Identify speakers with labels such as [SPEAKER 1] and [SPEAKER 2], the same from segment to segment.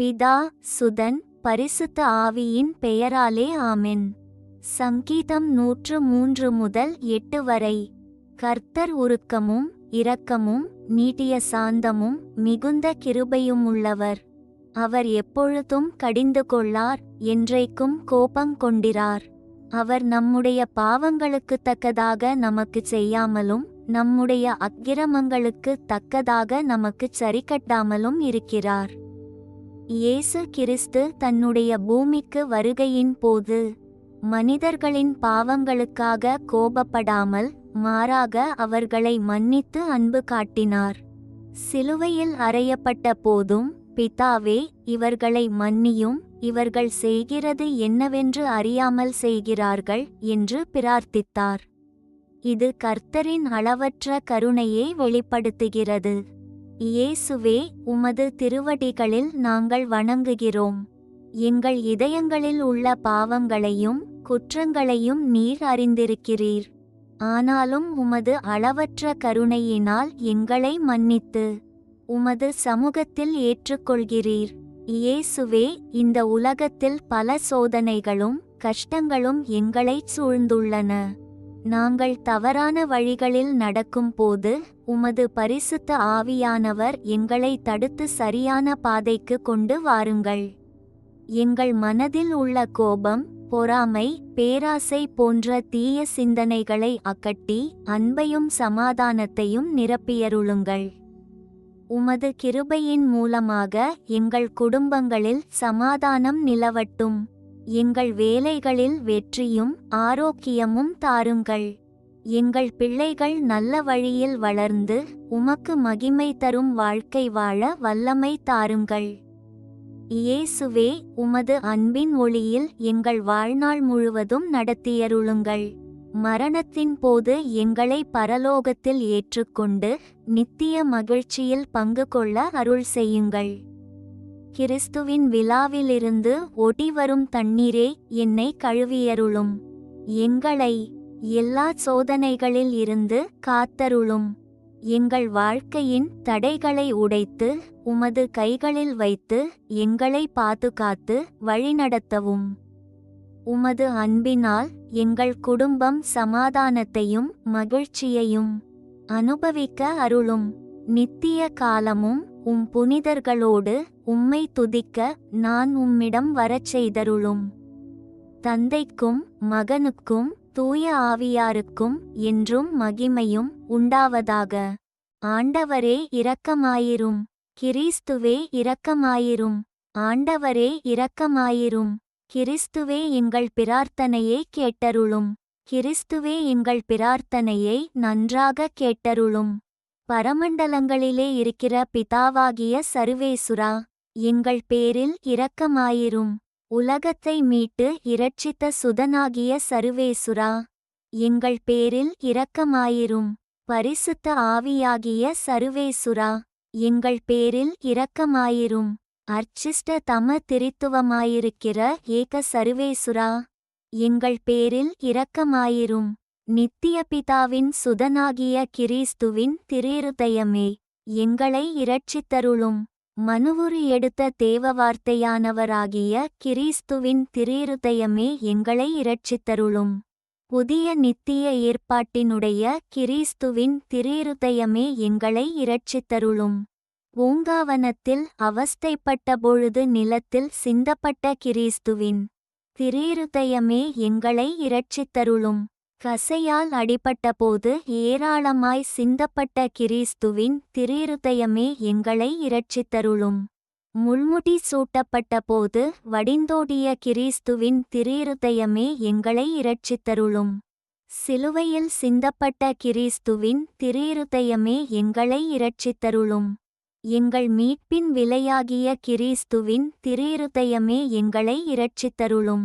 [SPEAKER 1] பிதா சுதன் பரிசுத்த ஆவியின் பெயராலே ஆமென். சங்கீதம் நூற்று மூன்று முதல் எட்டு வரை. கர்த்தர் உருக்கமும் இரக்கமும் நீட்டிய சாந்தமும் மிகுந்த கிருபையும் உள்ளவர். அவர் எப்பொழுதும் கடிந்து கொள்ளார் என்றைக்கும் கோபம் கொண்டிரார். அவர் நம்முடைய பாவங்களுக்கு தக்கதாக நமக்கு செய்யாமலும் நம்முடைய அக்கிரமங்களுக்கு தக்கதாக நமக்கு சரிக்கட்டாமலும் இருக்கிறார். இயேசு கிறிஸ்து தன்னுடைய பூமிக்கு வருகையின் போது மனிதர்களின் பாவங்களுக்காக கோபப்படாமல் மாறாக அவர்களை மன்னித்து அன்பு காட்டினார். சிலுவையில் அறையப்பட்ட போதும் பிதாவே இவர்களை மன்னியும் இவர்கள் செய்கிறது என்னவென்று அறியாமல் செய்கிறார்கள் என்று பிரார்த்தித்தார். இது கர்த்தரின் அளவற்ற கருணையை வெளிப்படுத்துகிறது. இயேசுவே உமது திருவடிகளில் நாங்கள் வணங்குகிறோம். எங்கள் இதயங்களில் உள்ள பாவங்களையும் குற்றங்களையும் நீர் அறிந்திருக்கிறீர். ஆனாலும் உமது அளவற்ற கருணையினால் எங்களை மன்னித்து உமது சமூகத்தில் ஏற்றுக்கொள்கிறீர். இயேசுவே இந்த உலகத்தில் பல சோதனைகளும் கஷ்டங்களும் எங்களைச் சூழ்ந்துள்ளன. நாங்கள் தவறான வழிகளில் நடக்கும் போது உமது பரிசுத்த ஆவியானவர் எங்களை தடுத்து சரியான பாதைக்கு கொண்டு வாருங்கள். எங்கள் மனதில் உள்ள கோபம் பொறாமை பேராசை போன்ற தீய சிந்தனைகளை அகட்டி அன்பையும் சமாதானத்தையும் நிரப்பியருளுங்கள். உமது கிருபையின் மூலமாக எங்கள் குடும்பங்களில் சமாதானம் நிலவட்டும். எங்கள் வேலைகளில் வெற்றியும் ஆரோக்கியமும் தாருங்கள். எங்கள் பிள்ளைகள் நல்ல வழியில் வளர்ந்து உமக்கு மகிமை தரும் வாழ்க்கை வாழ வல்லமை தாருங்கள். இயேசுவே உமது அன்பின் ஒளியில் எங்கள் வாழ்நாள் முழுவதும் நடத்தியருளுங்கள். மரணத்தின் போது எங்களை பரலோகத்தில் ஏற்றுக்கொண்டு நித்திய மகிழ்ச்சியில் பங்கு கொள்ள அருள் செய்யுங்கள். கிறிஸ்துவின் விழாவிலிருந்து ஒடிவரும் தண்ணீரே என்னை கழுவியருளும். எங்களை எல்லா சோதனைகளில் இருந்து காத்தருளும். எங்கள் வாழ்க்கையின் தடைகளை உடைத்து உமது கைகளில் வைத்து எங்களை பாதுகாத்து வழிநடத்தவும். உமது அன்பினால் எங்கள் குடும்பம் சமாதானத்தையும் மகிழ்ச்சியையும் அனுபவிக்க அருளும். நித்திய காலமும் உம் புனிதர்களோடு உம்மை துதிக்க நான் உம்மிடம் வரச் செய்தருளும். தந்தைக்கும் மகனுக்கும் தூய ஆவியாருக்கும் என்றும் மகிமையும் உண்டாவதாக. ஆண்டவரே இரக்கமாயிரும். கிறிஸ்துவே இரக்கமாயிரும். ஆண்டவரே இரக்கமாயிரும். கிறிஸ்துவே எங்கள் பிரார்த்தனையை கேட்டருளும். கிறிஸ்துவே எங்கள் பிரார்த்தனையை நன்றாக கேட்டருளும். பரமண்டலங்களிலே இருக்கிற பிதாவாகிய சர்வேசுரா எங்கள் பேரில் இரக்கமாயிரும். உலகத்தை மீட்டு இரட்சித்த சுதனாகிய சர்வேசுரா எங்கள் பேரில் இரக்கமாயிரும். பரிசுத்த ஆவியாகிய சர்வேசுரா எங்கள் பேரில் இரக்கமாயிரும். அர்ச்சிஷ்ட தம திரித்துவமாயிருக்கிற ஏக சர்வேசுரா எங்கள் பேரில் இரக்கமாயிரும். நித்திய பிதாவின் சுதனாகிய கிரீஸ்துவின் திரீருதயமே எங்களை இரட்சித்தருளும். மனுவுரு எடுத்த தேவ வார்த்தையானவராகிய கிரீஸ்துவின் திரீருதயமே எங்களை இரட்சித்தருளும். புதிய நித்திய ஏற்பாட்டினுடைய கிரீஸ்துவின் திரீருதயமே எங்களை இரட்சித்தருளும். பூங்காவனத்தில் அவஸ்தைப்பட்டபொழுது நிலத்தில் சிந்தப்பட்ட கிரீஸ்துவின் திரீருதயமே எங்களை இரட்சித்தருளும். கசையால் அடிபட்டபோது ஏராளமாய் சிந்தப்பட்ட கிறிஸ்துவின் திரிருதயமே எங்களை இரட்சித்தருளும். முள்முடி சூட்டப்பட்ட போது வடிந்தோடிய கிறிஸ்துவின் திரிருதயமே எங்களை இரட்சித்தருளும். சிலுவையில் சிந்தப்பட்ட கிறிஸ்துவின் திரிருதயமே எங்களை இரட்சித்தருளும். எங்கள் மீட்பின் விலையாகிய கிறிஸ்துவின் திரிருதயமே எங்களை இரட்சித்தருளும்.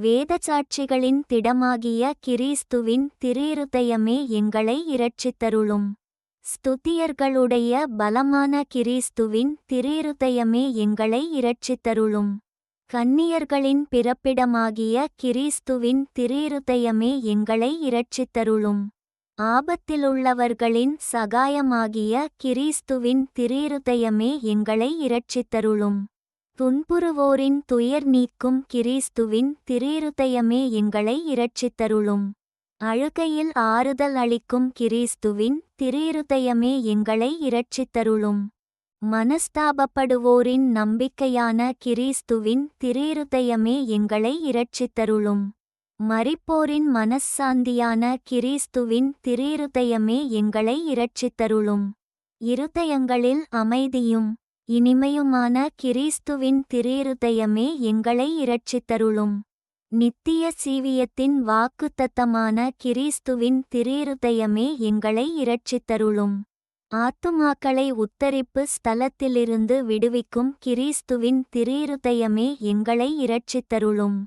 [SPEAKER 1] வேதசாட்சிகளின் திடமாகிய கிறிஸ்துவின் திரிருதயமே எங்களை இரட்சித்தருளும். ஸ்துதியர்களுடைய பலமான கிறிஸ்துவின் திரிருதயமே எங்களை இரட்சித்தருளும். கன்னியர்களின் பிறப்பிடமாகிய கிறிஸ்துவின் திரிருதயமே எங்களை இரட்சித்தருளும். ஆபத்திலுள்ளவர்களின் சகாயமாகிய கிறிஸ்துவின் திரிருதயமே எங்களை இரட்சித்தருளும். துன்புறுவோரின் துயர் நீக்கும் கிறிஸ்துவின் திரீருதயமே எங்களை இரட்சித்தருளும். அழுகையில் ஆறுதல் அளிக்கும் கிறிஸ்துவின் திரிருதயமே எங்களை இரட்சித்தருளும். மனஸ்தாபப்படுவோரின் நம்பிக்கையான கிறிஸ்துவின் திரிருதயமே எங்களை இரட்சித்தருளும். மறிப்போரின் மனஸ்சாந்தியான கிறிஸ்துவின் திரீருதயமே எங்களை இரட்சித்தருளும். இருதயங்களில் அமைதியும் இனிமையுமான கிறிஸ்துவின் திரிருதயமே எங்களை இரட்சித்தருளும். நித்திய சீவியத்தின் வாக்குத்தத்தமான கிறிஸ்துவின் திரிருதயமே எங்களை இரட்சித்தருளும். ஆத்துமாக்களை உத்தரிப்பு ஸ்தலத்திலிருந்து விடுவிக்கும் கிறிஸ்துவின் திரிருதயமே எங்களை இரட்சித்தருளும்.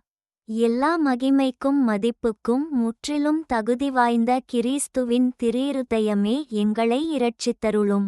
[SPEAKER 1] எல்லா மகிமைக்கும் மதிப்புக்கும் முற்றிலும் தகுதி வாய்ந்த கிறிஸ்துவின் திரிருதயமே எங்களை இரட்சித்தருளும்.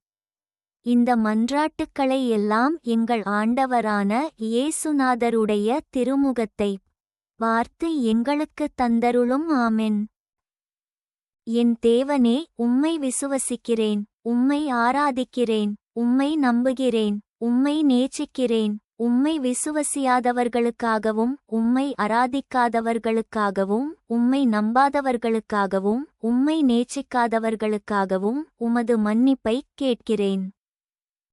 [SPEAKER 1] இந்த மன்றாட்டுக்களை எல்லாம் எங்கள் ஆண்டவரான இயேசுநாதருடைய திருமுகத்தை பார்த்து எங்களுக்கு தந்தருளும் ஆமென். என் தேவனே உம்மை விசுவசிக்கிறேன் உம்மை ஆராதிக்கிறேன் உம்மை நம்புகிறேன் உம்மை நேசிக்கிறேன் உம்மை விசுவசியாதவர்களுக்காகவும் உம்மை ஆராதிக்காதவர்களுக்காகவும் உம்மை நம்பாதவர்களுக்காகவும் உம்மை நேசிக்காதவர்களுக்காகவும் உமது மன்னிப்பைக் கேட்கிறேன்.